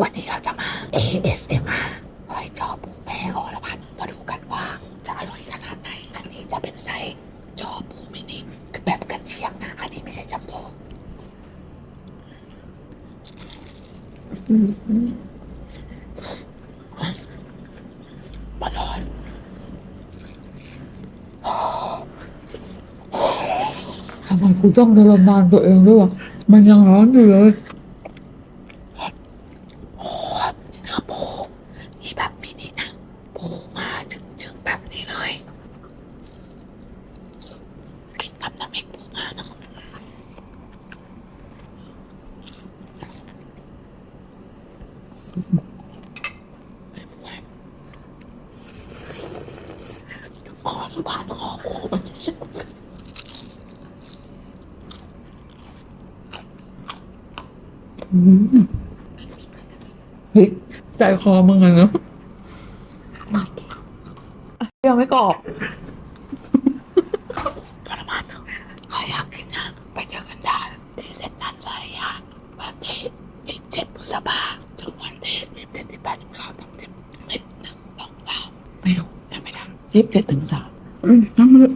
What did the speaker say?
วันนี้เราจะมา ASMR หอยจอปูแม่อรพันมาดูกันว่าจะอร่อยขนาดไหน อันนี้จะเป็นไซส์จอปูมินิแบบกันเชียงนะ อันนี้ไม่ใช่จัมโบ้บอลอนทำไมกูต้องทรมานตัวเองด้วยวะมันยังร้อนอยู่เลย โอ้เนื้ อปูนี่แบบมินินะปูมาจึงๆแบบนี้เลย กินกับน้ำพริกปูมานะขอหรือผ่านคอโคมันจะอืมฮ้ย ใจคอมึงอะเนาะยังไม่กรอบทรมานนะใครอยากกินนะ ไปเจอกันได้ที่เซ็นทรัลสายาวันที่สิบเจ็ดพฤษภาถึงวันที่สิบเจ็ดสิบแปดสิบเก้าสามสิบเอ็ดหนึ่งสองสามไม่รู้จำไม่ได้ยี่สิบเจ็ดถึงสาม อืมน้ำมัน